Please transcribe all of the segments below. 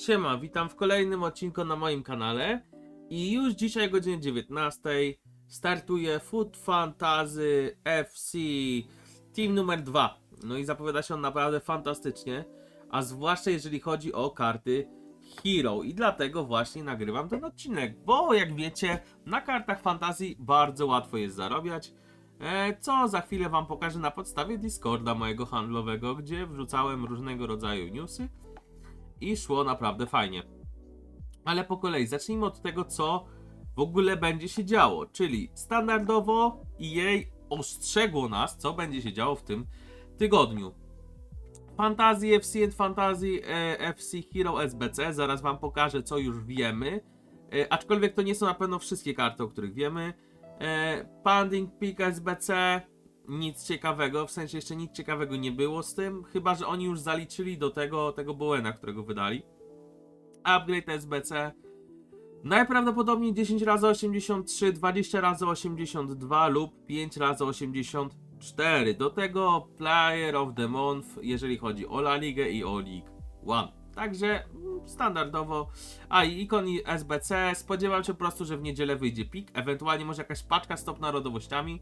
Siema, witam w kolejnym odcinku na moim kanale. I już dzisiaj o godzinie 19 startuje Food Fantasy FC Team numer 2. No i zapowiada się on naprawdę fantastycznie, a zwłaszcza jeżeli chodzi o karty Hero. I dlatego właśnie nagrywam ten odcinek, bo jak wiecie, na kartach fantazji bardzo łatwo jest zarabiać, e, co za chwilę wam pokażę na podstawie Discorda mojego handlowego, gdzie wrzucałem różnego rodzaju newsy i szło naprawdę fajnie. Ale po kolei zacznijmy od tego, co w ogóle będzie się działo. Czyli standardowo EA ostrzegło nas, co będzie się działo w tym tygodniu. Fantasy FC and Fantasy e, FC Hero SBC. Zaraz wam pokażę, co już wiemy. E, aczkolwiek to nie są na pewno wszystkie karty, o których wiemy. E, Panding Peak SBC. Nic ciekawego, w sensie jeszcze nic ciekawego nie było z tym, chyba że oni już zaliczyli do tego, tego Bowena, którego wydali. Upgrade SBC. Najprawdopodobniej 10 razy 83, 20 razy 82 lub 5 razy 84. Do tego Player of the Month, jeżeli chodzi o La Ligę i o League One. Także mm, standardowo. A i ikon SBC. Spodziewam się po prostu, że w niedzielę wyjdzie pik. Ewentualnie może jakaś paczka z top narodowościami.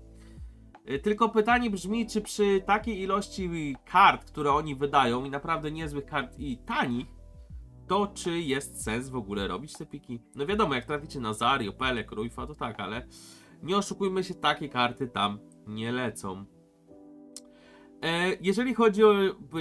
Y, Tylko pytanie brzmi, czy przy takiej ilości kart, które oni wydają, i naprawdę niezłych kart i tanich, to czy jest sens w ogóle robić te piki? No wiadomo, jak traficie na Zario, Pelek, Ruifa, to tak, ale nie oszukujmy się, takie karty tam nie lecą. E, jeżeli chodzi o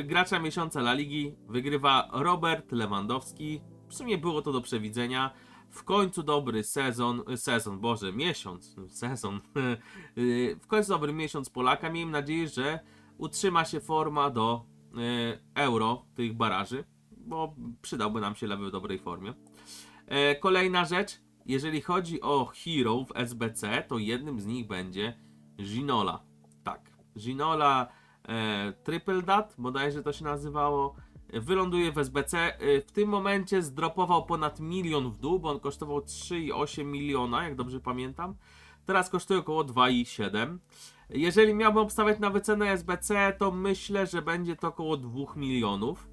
gracza miesiąca La Ligi, wygrywa Robert Lewandowski. W sumie było to do przewidzenia. W końcu dobry sezon, sezon, boże, miesiąc, sezon. Y, w końcu dobry miesiąc Polaka. Miejmy nadzieję, że utrzyma się forma do y, euro tych baraży, bo przydałby nam się lewy w dobrej formie. E, Kolejna rzecz, jeżeli chodzi o hero w SBC, to jednym z nich będzie Ginola. Tak, Ginola e, Triple Dat, bodajże to się nazywało. Wyląduje w SBC. E, W tym momencie zdropował ponad milion w dół, bo on kosztował 3,8 miliona, jak dobrze pamiętam. Teraz kosztuje około 2,7. Jeżeli miałbym obstawiać na wycenę SBC, to myślę, że będzie to około 2 milionów.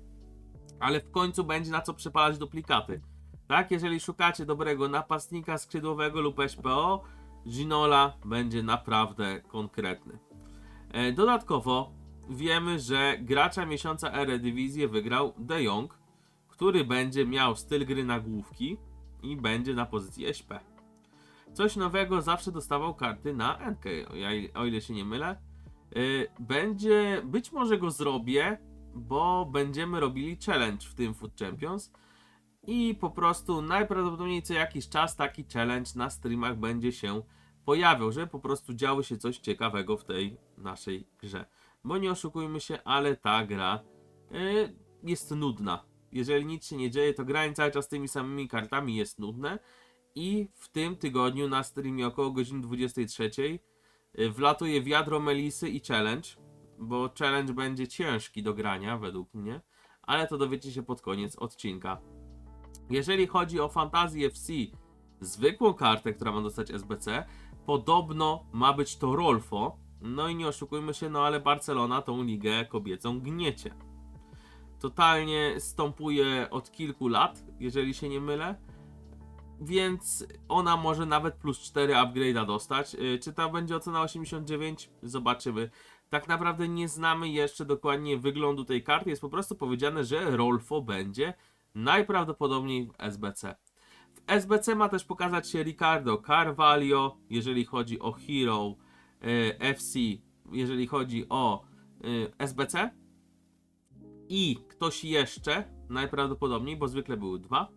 Ale w końcu będzie na co przepalać duplikaty. Tak, jeżeli szukacie dobrego napastnika skrzydłowego lub SPO, Ginola będzie naprawdę konkretny. E, Dodatkowo wiemy, że gracza miesiąca Eredivisie wygrał De Jong, który będzie miał styl gry nagłówki i będzie na pozycji SP. Coś nowego zawsze dostawał karty na NK, o ile się nie mylę. Y, Będzie, być może go zrobię, bo będziemy robili challenge w tym Food Champions i po prostu najprawdopodobniej co jakiś czas taki challenge na streamach będzie się pojawiał, żeby po prostu działo się coś ciekawego w tej naszej grze. Bo nie oszukujmy się, ale ta gra y, jest nudna. Jeżeli nic się nie dzieje, to granie cały czas tymi samymi kartami jest nudne. I w tym tygodniu na streamie około godziny 23 y, wlatuje wiadro Melisy i challenge, bo challenge będzie ciężki do grania według mnie, ale to dowiecie się pod koniec odcinka. Jeżeli chodzi o Fantasy FC, zwykłą kartę, która ma dostać SBC, podobno ma być to Rolfo. No i nie oszukujmy się, no ale Barcelona tą ligę kobiecą gniecie. Totalnie stąpuje od kilku lat, jeżeli się nie mylę. Więc ona może nawet plus 4 upgrade'a dostać. Yy, Czy ta będzie ocena 89? Zobaczymy. Tak naprawdę nie znamy jeszcze dokładnie wyglądu tej karty. Jest po prostu powiedziane, że Rolfo będzie najprawdopodobniej w SBC. W SBC ma też pokazać się Ricardo Carvalho, jeżeli chodzi o Hero y, FC, jeżeli chodzi o y, SBC. I ktoś jeszcze, najprawdopodobniej, bo zwykle były dwa.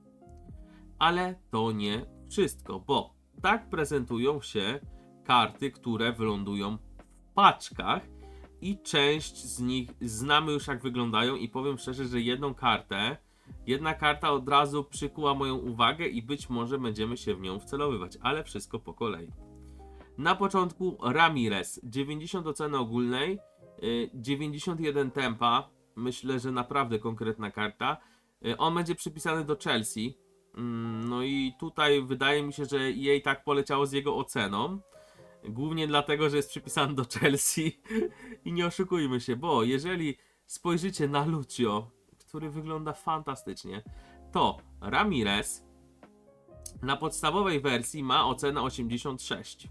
Ale to nie wszystko, bo tak prezentują się karty, które wylądują w paczkach i część z nich znamy już jak wyglądają i powiem szczerze, że jedną kartę, jedna karta od razu przykuła moją uwagę i być może będziemy się w nią wcelowywać, ale wszystko po kolei. Na początku Ramirez, 90 oceny ogólnej, y, 91 tempa, myślę, że naprawdę konkretna karta. Y, On będzie przypisany do Chelsea, Mm, no i tutaj wydaje mi się, że jej tak poleciało z jego oceną. Głównie dlatego, że jest przypisany do Chelsea. I nie oszukujmy się, bo jeżeli spojrzycie na Lucio, który wygląda fantastycznie, to Ramirez na podstawowej wersji ma ocenę 86.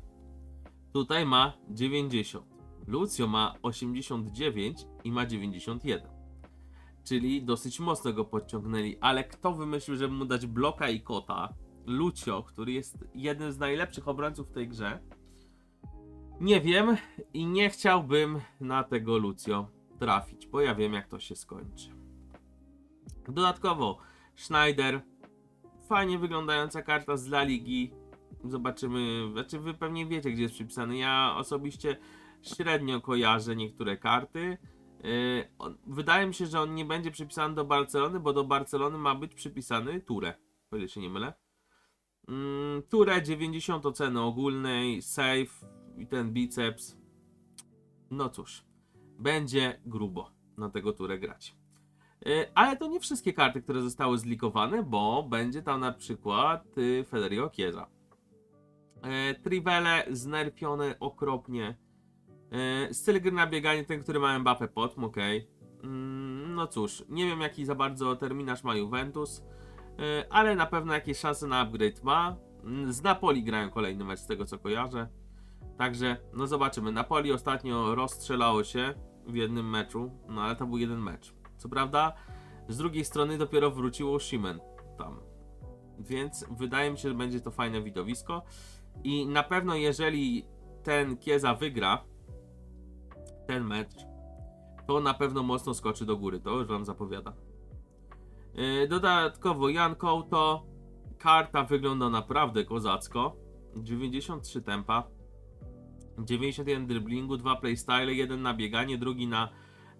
Tutaj ma 90. Lucio ma 89 i ma 91. Czyli dosyć mocno go podciągnęli, ale kto wymyślił, żeby mu dać bloka i kota? Lucio, który jest jednym z najlepszych obrońców w tej grze. Nie wiem i nie chciałbym na tego Lucio trafić, bo ja wiem jak to się skończy. Dodatkowo Schneider, fajnie wyglądająca karta z La Ligi. Zobaczymy, znaczy wy pewnie wiecie gdzie jest przypisany. Ja osobiście średnio kojarzę niektóre karty. On- wydaje mi się, że on nie będzie przypisany do Barcelony, bo do Barcelony ma być przypisany Ture, o ile się nie mylę. Mm, Ture 90 oceny ogólnej, save i ten biceps. No cóż, będzie grubo na tego Ture grać. Yy, Ale to nie wszystkie karty, które zostały zlikowane, bo będzie tam na przykład y, Federico Chiesa. Yy, Trivele okropnie. Yy, Styl gry na bieganie, ten, który ma Mbappé pod, okej. Mm, No cóż, nie wiem jaki za bardzo terminarz ma Juventus, yy, ale na pewno jakieś szanse na upgrade ma. Mm, Z Napoli grają kolejny mecz, z tego co kojarzę. Także, no zobaczymy. Napoli ostatnio rozstrzelało się w jednym meczu, no ale to był jeden mecz. Co prawda, z drugiej strony dopiero wróciło Shimen tam. Więc wydaje mi się, że będzie to fajne widowisko. I na pewno, jeżeli ten Kieza wygra ten mecz, to na pewno mocno skoczy do góry. To już wam zapowiada. Yy, Dodatkowo Jan Kołto. Karta wygląda naprawdę kozacko. 93 tempa. 91 driblingu, 2 playstyle, jeden na bieganie, drugi na,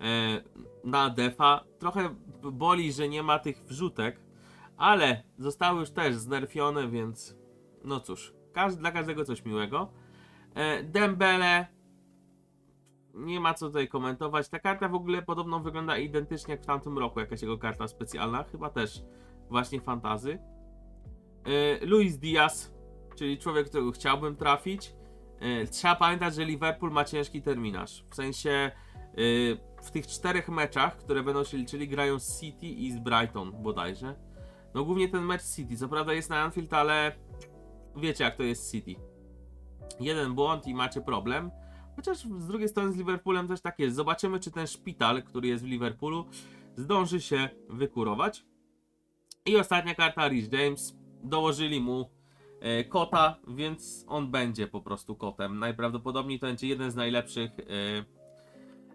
e, na defa. Trochę boli, że nie ma tych wrzutek, ale zostały już też znerfione, więc no cóż, dla każdego coś miłego. E, Dembele, nie ma co tutaj komentować. Ta karta w ogóle podobno wygląda identycznie jak w tamtym roku, jakaś jego karta specjalna, chyba też właśnie fantazy. E, Luis Diaz, czyli człowiek, którego chciałbym trafić. E, Trzeba pamiętać, że Liverpool ma ciężki terminarz. W sensie e, w tych czterech meczach, które będą się liczyli, grają z City i z Brighton bodajże. No głównie ten mecz City. Co prawda jest na Anfield, ale wiecie jak to jest City. Jeden błąd i macie problem. Chociaż z drugiej strony z Liverpoolem też tak jest. Zobaczymy, czy ten szpital, który jest w Liverpoolu, zdąży się wykurować. I ostatnia karta, Rich James. Dołożyli mu e, kota, więc on będzie po prostu kotem. Najprawdopodobniej to będzie jeden z najlepszych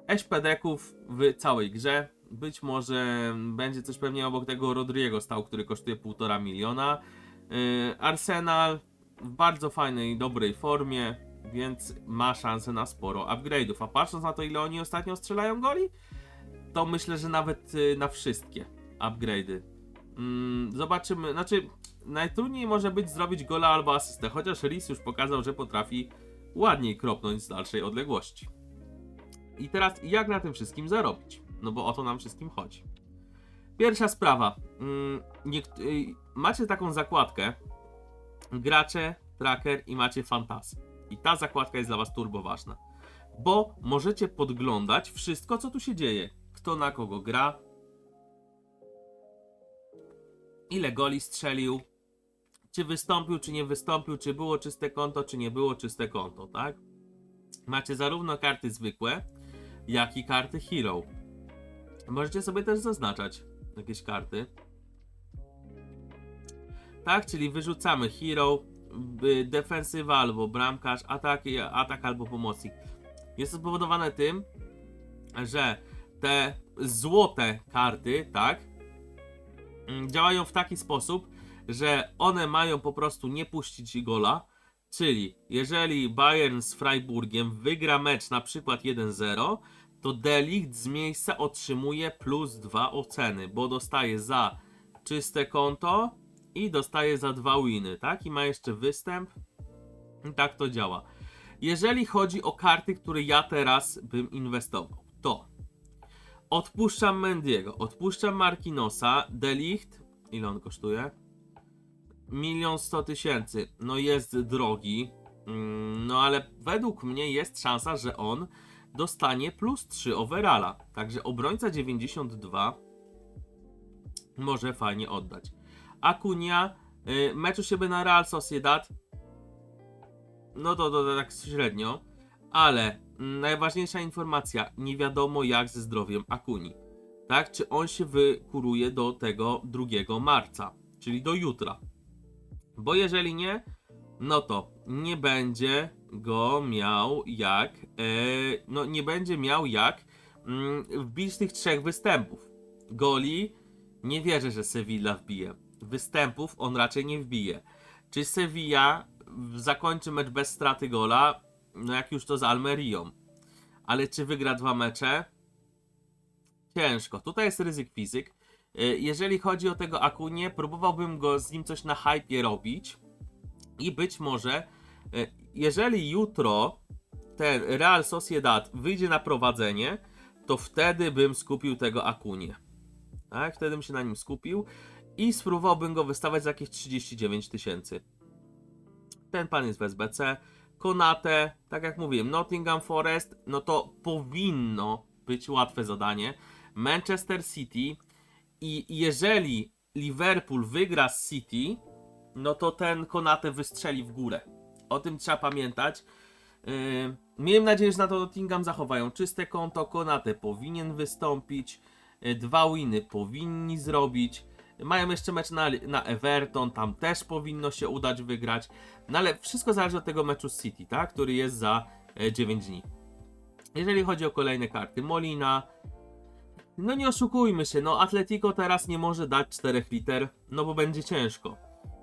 e, HPD-ków w całej grze. Być może będzie coś pewnie obok tego Rodriego stał, który kosztuje 1,5 miliona. E, Arsenal w bardzo fajnej, dobrej formie, więc ma szansę na sporo upgrade'ów. A patrząc na to, ile oni ostatnio strzelają goli, to myślę, że nawet y, na wszystkie upgrade'y. Mm, zobaczymy, znaczy najtrudniej może być zrobić gola albo asystę, chociaż Rhys już pokazał, że potrafi ładniej kropnąć z dalszej odległości. I teraz jak na tym wszystkim zarobić? No bo o to nam wszystkim chodzi. Pierwsza sprawa. Mm, y, macie taką zakładkę gracze, tracker i macie fantasy. I ta zakładka jest dla was turbo ważna. Bo możecie podglądać wszystko, co tu się dzieje. Kto na kogo gra, ile goli strzelił, czy wystąpił, czy nie wystąpił, czy było czyste konto, czy nie było czyste konto, tak? Macie zarówno karty zwykłe, jak i karty hero. Możecie sobie też zaznaczać jakieś karty. Tak, czyli wyrzucamy hero, y, defensywa albo bramkarz, atak, atak albo pomocnik. Jest to spowodowane tym, że te złote karty, tak, mm, działają w taki sposób, że one mają po prostu nie puścić gola, czyli jeżeli Bayern z Freiburgiem wygra mecz na przykład 1-0, to Delikt z miejsca otrzymuje plus 2 oceny, bo dostaje za czyste konto i dostaje za dwa winy, tak? I ma jeszcze występ. I tak to działa. Jeżeli chodzi o karty, które ja teraz bym inwestował, to odpuszczam Mendiego, odpuszczam Markinosa, Delicht, ile on kosztuje? Milion sto tysięcy. No jest drogi, mm, no ale według mnie jest szansa, że on dostanie plus 3 overalla. Także obrońca 92 może fajnie oddać. Akunia, y, mecz u siebie na Real Sociedad, no to, to, to tak średnio, ale mm, najważniejsza informacja, nie wiadomo jak ze zdrowiem Akuni. Tak, czy on się wykuruje do tego 2 marca, czyli do jutra. Bo jeżeli nie, no to nie będzie go miał jak, e, no nie będzie miał jak mm, wbić tych trzech występów. Goli, nie wierzę, że Sevilla wbije. Występów on raczej nie wbije. Czy Sevilla zakończy mecz bez straty gola? No jak już to z Almerią. Ale czy wygra dwa mecze? Ciężko. Tutaj jest ryzyk fizyk. Y, Jeżeli chodzi o tego Akunie, próbowałbym go z nim coś na hypie robić. I być może, y, jeżeli jutro ten Real Sociedad wyjdzie na prowadzenie, to wtedy bym skupił tego Akunie. Tak, wtedy bym się na nim skupił i spróbowałbym go wystawiać za jakieś 39 tysięcy. Ten pan jest w SBC. Konate, tak jak mówiłem, Nottingham Forest, no to powinno być łatwe zadanie. Manchester City i jeżeli Liverpool wygra z City, no to ten Konate wystrzeli w górę. O tym trzeba pamiętać. Yy, Miejmy nadzieję, że na to Nottingham zachowają czyste konto. Konate powinien wystąpić. Yy, Dwa winy powinni zrobić. Mają jeszcze mecz na, na Everton, tam też powinno się udać wygrać. No ale wszystko zależy od tego meczu z City, tak? który jest za e, 9 dni. Jeżeli chodzi o kolejne karty, Molina. No nie oszukujmy się, no Atletico teraz nie może dać 4 liter, no bo będzie ciężko.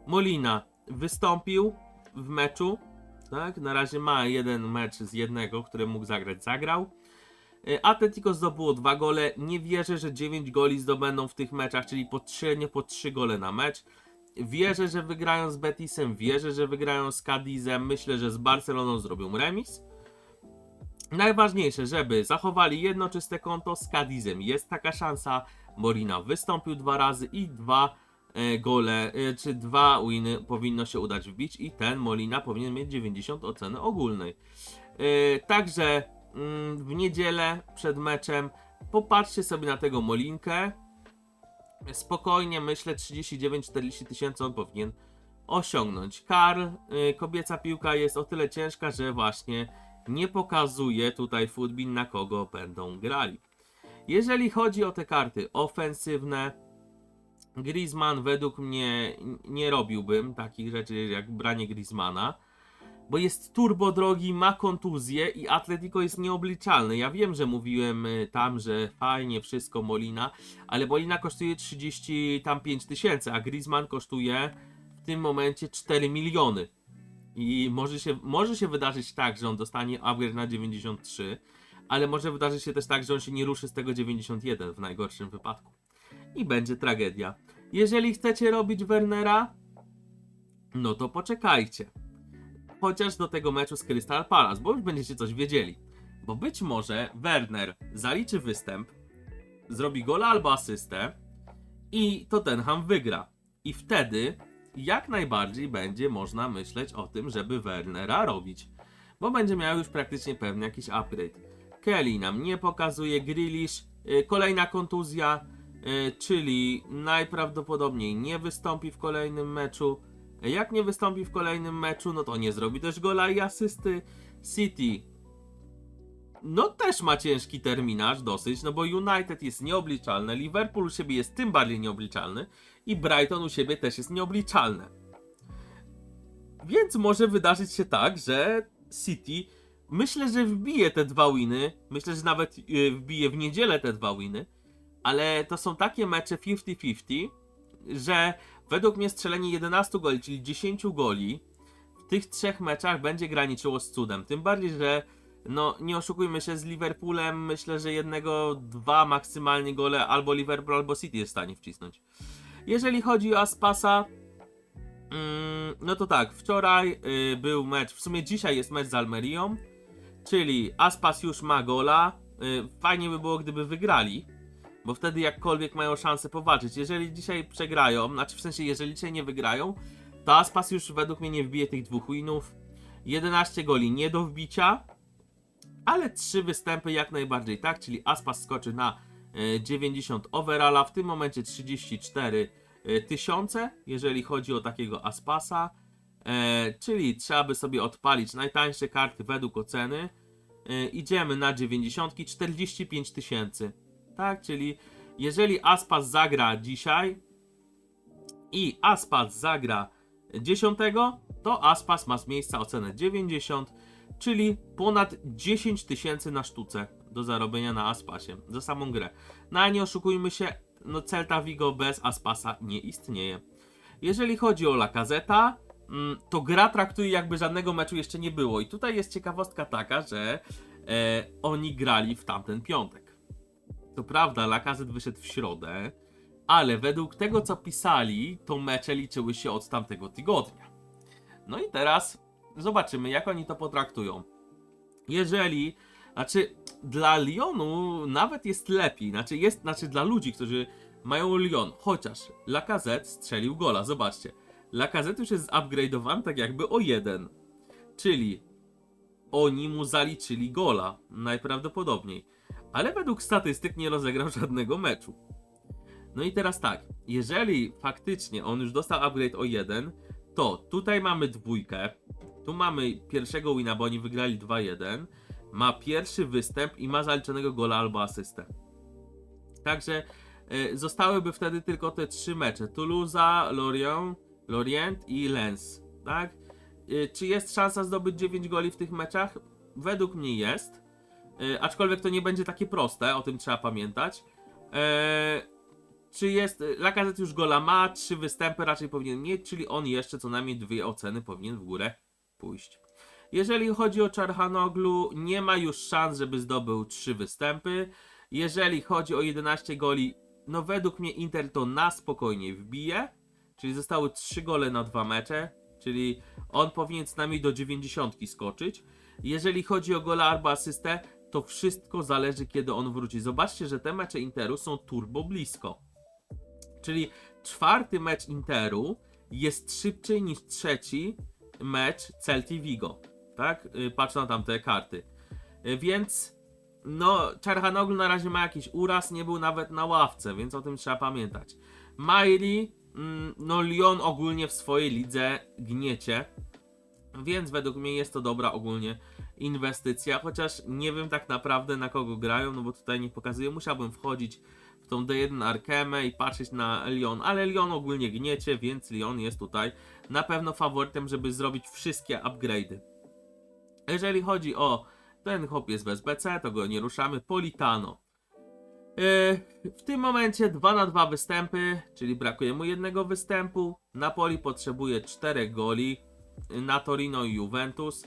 Molina wystąpił w meczu, tak? Na razie ma jeden mecz z jednego, który mógł zagrać, zagrał. E, Atletico zdobyło dwa gole. Nie wierzę, że 9 goli zdobędą w tych meczach, czyli po średnio po 3 gole na mecz. Wierzę, że wygrają z Betisem, wierzę, że wygrają z Cadizem. Myślę, że z Barceloną zrobią remis. Najważniejsze, żeby zachowali jedno czyste konto z Cadizem. Jest taka szansa. Morina wystąpił dwa razy i dwa e, gole, e, czy dwa winy powinno się udać wbić i ten Molina powinien mieć 90 oceny ogólnej. E, także w niedzielę przed meczem popatrzcie sobie na tego Molinkę. Spokojnie myślę 39-40 tysięcy on powinien osiągnąć. Karl, y, kobieca piłka jest o tyle ciężka, że właśnie nie pokazuje tutaj Footbin na kogo będą grali. Jeżeli chodzi o te karty ofensywne, Griezmann według mnie nie robiłbym takich rzeczy jak branie Griezmana, bo jest turbo drogi, ma kontuzję i Atletico jest nieobliczalny. Ja wiem, że mówiłem y, tam, że fajnie wszystko Molina, ale Molina kosztuje 35 tysięcy, a Griezmann kosztuje w tym momencie 4 miliony. I może się, może się wydarzyć tak, że on dostanie upgrade na 93, ale może wydarzyć się też tak, że on się nie ruszy z tego 91 w najgorszym wypadku. I będzie tragedia. Jeżeli chcecie robić Wernera, no to poczekajcie. Chociaż do tego meczu z Crystal Palace, bo już będziecie coś wiedzieli. Bo być może Werner zaliczy występ, zrobi gola albo asystę i Tottenham wygra. I wtedy jak najbardziej będzie można myśleć o tym, żeby Wernera robić. Bo będzie miał już praktycznie pewnie jakiś upgrade. Kelly nam nie pokazuje, Grealish, y, kolejna kontuzja, y, czyli najprawdopodobniej nie wystąpi w kolejnym meczu. Jak nie wystąpi w kolejnym meczu, no to nie zrobi też gola i asysty. City no też ma ciężki terminarz dosyć, no bo United jest nieobliczalne, Liverpool u siebie jest tym bardziej nieobliczalny i Brighton u siebie też jest nieobliczalne. Więc może wydarzyć się tak, że City myślę, że wbije te dwa winy, myślę, że nawet yy, wbije w niedzielę te dwa winy, ale to są takie mecze 50-50, że według mnie strzelenie 11 goli, czyli 10 goli w tych trzech meczach będzie graniczyło z cudem. Tym bardziej, że no nie oszukujmy się, z Liverpoolem myślę, że jednego, dwa maksymalnie gole albo Liverpool, albo City jest w stanie wcisnąć. Jeżeli chodzi o Aspasa, mm, no to tak, wczoraj y, był mecz, w sumie dzisiaj jest mecz z Almerią, czyli Aspas już ma gola. Y, fajnie by było, gdyby wygrali, bo wtedy jakkolwiek mają szansę powalczyć. Jeżeli dzisiaj przegrają, znaczy w sensie, jeżeli dzisiaj nie wygrają, to Aspas już według mnie nie wbije tych dwóch winów. 11 goli nie do wbicia, ale trzy występy jak najbardziej tak, czyli Aspas skoczy na e, 90 overalla, w tym momencie 34 e, tysiące, jeżeli chodzi o takiego Aspasa, e, czyli trzeba by sobie odpalić najtańsze karty według oceny. E, idziemy na 90, 45 tysięcy, tak, czyli jeżeli Aspas zagra dzisiaj i Aspas zagra 10, to Aspas ma z miejsca ocenę 90, czyli ponad 10 tysięcy na sztuce do zarobienia na Aspasie za samą grę. No a nie oszukujmy się, no Celta Vigo bez Aspasa nie istnieje. Jeżeli chodzi o Lakazeta, mm, to gra traktuje jakby żadnego meczu jeszcze nie było. I tutaj jest ciekawostka taka, że e, oni grali w tamten piątek. To prawda, Lakazet wyszedł w środę, ale według tego co pisali, to mecze liczyły się od tamtego tygodnia. No i teraz zobaczymy, jak oni to potraktują. Jeżeli, znaczy, dla Lyonu nawet jest lepiej, znaczy, jest, znaczy, dla ludzi, którzy mają Lyon, chociaż Lacazette strzelił gola, zobaczcie. Lacazette już jest upgrade'owany tak jakby o jeden, czyli oni mu zaliczyli gola, najprawdopodobniej. Ale według statystyk nie rozegrał żadnego meczu. No i teraz tak, jeżeli faktycznie on już dostał upgrade o 1, to tutaj mamy dwójkę, tu mamy pierwszego wina, bo oni wygrali 2-1, ma pierwszy występ i ma zaliczonego gola albo asystę. Także e, zostałyby wtedy tylko te trzy mecze, Toulouse, Lorient, Lorient i Lens, tak? E, czy jest szansa zdobyć 9 goli w tych meczach? Według mnie jest, aczkolwiek to nie będzie takie proste, o tym trzeba pamiętać. E, czy jest. Lacazette już gola ma, trzy występy raczej powinien mieć, czyli on jeszcze co najmniej dwie oceny powinien w górę pójść. Jeżeli chodzi o Czarhanoglu, nie ma już szans, żeby zdobył trzy występy. Jeżeli chodzi o 11 goli, no według mnie Inter to na spokojnie wbije, czyli zostały 3 gole na dwa mecze, czyli on powinien z nami do 90 skoczyć. Jeżeli chodzi o gola albo asystę, to wszystko zależy kiedy on wróci. Zobaczcie, że te mecze Interu są turbo blisko. Czyli czwarty mecz Interu jest szybciej niż trzeci mecz Celti Vigo. Tak? Y, Patrz na tamte karty. Y, Więc no, Czarhanoglu na razie ma jakiś uraz, nie był nawet na ławce, więc o tym trzeba pamiętać. Miley, mm, no Lyon ogólnie w swojej lidze gniecie, więc według mnie jest to dobra ogólnie inwestycja, chociaż nie wiem tak naprawdę na kogo grają, no bo tutaj nie pokazuję, musiałbym wchodzić w tą D1 Arkemę i patrzeć na Lyon, ale Lyon ogólnie gniecie, więc Lyon jest tutaj na pewno faworytem, żeby zrobić wszystkie upgrade'y. Jeżeli chodzi o ten hop jest bez BC, to go nie ruszamy. Politano. Yy, w tym momencie 2 na 2 występy, czyli brakuje mu jednego występu. Napoli potrzebuje 4 goli na Torino i Juventus.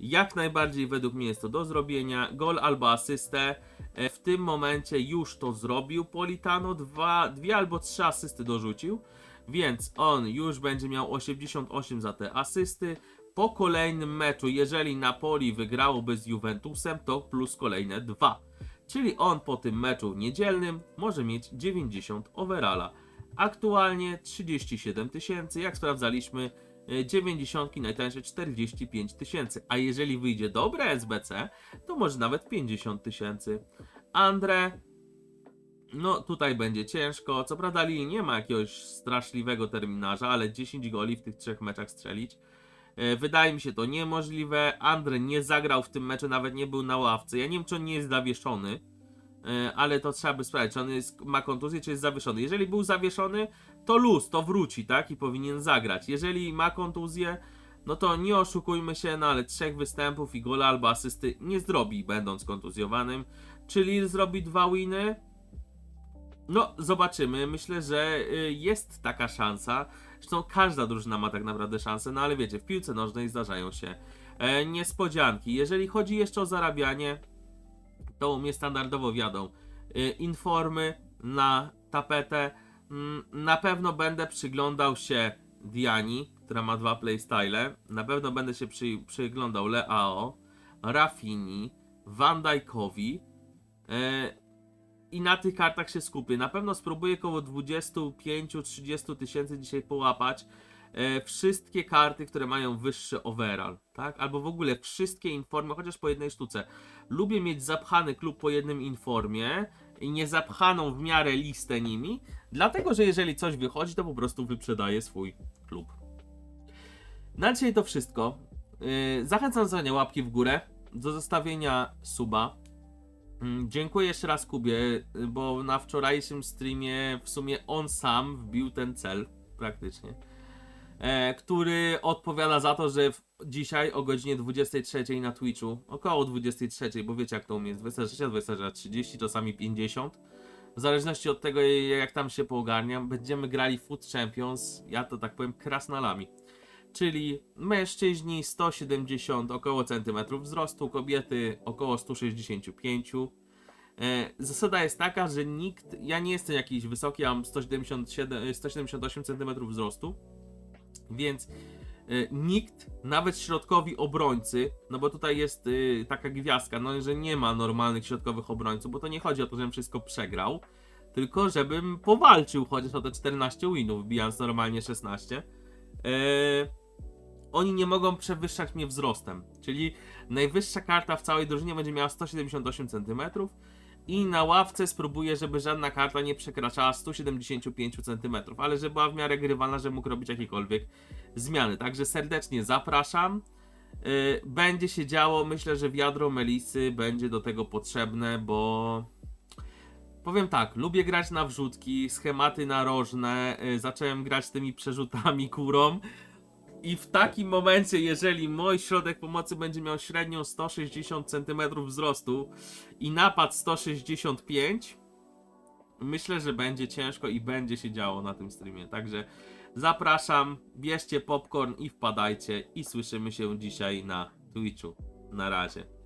Jak najbardziej według mnie jest to do zrobienia. Gol albo asystę. E, W tym momencie już to zrobił. Politano dwa, dwie albo trzy asysty dorzucił. Więc on już będzie miał 88 za te asysty. Po kolejnym meczu, jeżeli Napoli wygrałoby z Juventusem, to plus kolejne dwa. Czyli on po tym meczu niedzielnym może mieć 90 overalla. Aktualnie 37 tysięcy, jak sprawdzaliśmy, 90 najtańsze 45 tysięcy. A jeżeli wyjdzie dobre SBC, to może nawet 50 tysięcy. Andre, no tutaj będzie ciężko. Co prawda Lili nie ma jakiegoś straszliwego terminarza, ale 10 goli w tych trzech meczach strzelić. E, Wydaje mi się to niemożliwe. Andre nie zagrał w tym meczu, nawet nie był na ławce. Ja nie wiem, czy on nie jest zawieszony, e, ale to trzeba by sprawdzić, czy on jest, ma kontuzję, czy jest zawieszony. Jeżeli był zawieszony, to luz, to wróci, tak? I powinien zagrać. Jeżeli ma kontuzję, no to nie oszukujmy się, no ale trzech występów i gola albo asysty nie zrobi, będąc kontuzjowanym. Czyli zrobi dwa winy. No, zobaczymy. Myślę, że y, jest taka szansa. Zresztą każda drużyna ma tak naprawdę szansę, no ale wiecie, w piłce nożnej zdarzają się e, niespodzianki. Jeżeli chodzi jeszcze o zarabianie, to u mnie standardowo wiadą e, informy na tapetę. Mm, na pewno będę przyglądał się Diani, która ma dwa playstyle. Na pewno będę się przy, przyglądał Leao, Rafini, Van. E, i na tych kartach się skupię. Na pewno spróbuję około 25-30 tysięcy dzisiaj połapać. E, wszystkie karty, które mają wyższy overall, tak? Albo w ogóle wszystkie informy, chociaż po jednej sztuce. Lubię mieć zapchany klub po jednym informie i niezapchaną w miarę listę nimi, dlatego że jeżeli coś wychodzi, to po prostu wyprzedaje swój klub. Na dzisiaj to wszystko. Yy, Zachęcam do zostawienia łapki w górę, do zostawienia suba. Mm, Dziękuję jeszcze raz Kubie, bo na wczorajszym streamie w sumie on sam wbił ten cel, praktycznie. E, który odpowiada za to, że dzisiaj o godzinie 23 na Twitchu, około 23, bo wiecie jak to u mnie jest, 23, 23, 30, czasami 50. W zależności od tego, jak tam się poogarniam, będziemy grali Food Champions, ja to tak powiem, krasnalami. Czyli mężczyźni 170 około centymetrów wzrostu, kobiety około 165. E, Zasada jest taka, że nikt, ja nie jestem jakiś wysoki, ja mam 177, 178 cm wzrostu, więc e, nikt, nawet środkowi obrońcy, no bo tutaj jest y, taka gwiazdka, no że nie ma normalnych środkowych obrońców, bo to nie chodzi o to, żebym wszystko przegrał, tylko żebym powalczył chociaż o te 14 winów, wbijając normalnie 16. E, oni nie mogą przewyższać mnie wzrostem, czyli najwyższa karta w całej drużynie będzie miała 178 cm i na ławce spróbuję, żeby żadna karta nie przekraczała 175 cm, ale żeby była w miarę grywalna, żeby mógł robić jakiekolwiek zmiany. Także serdecznie zapraszam. Yy, Będzie się działo, myślę, że wiadro Melisy będzie do tego potrzebne, bo powiem tak, lubię grać na wrzutki, schematy narożne, yy, zacząłem grać tymi przerzutami kurą. I w takim momencie, jeżeli mój środek pomocy będzie miał średnią 160 cm wzrostu i napad 165, myślę, że będzie ciężko i będzie się działo na tym streamie. Także zapraszam, bierzcie popcorn i wpadajcie i słyszymy się dzisiaj na Twitchu. Na razie.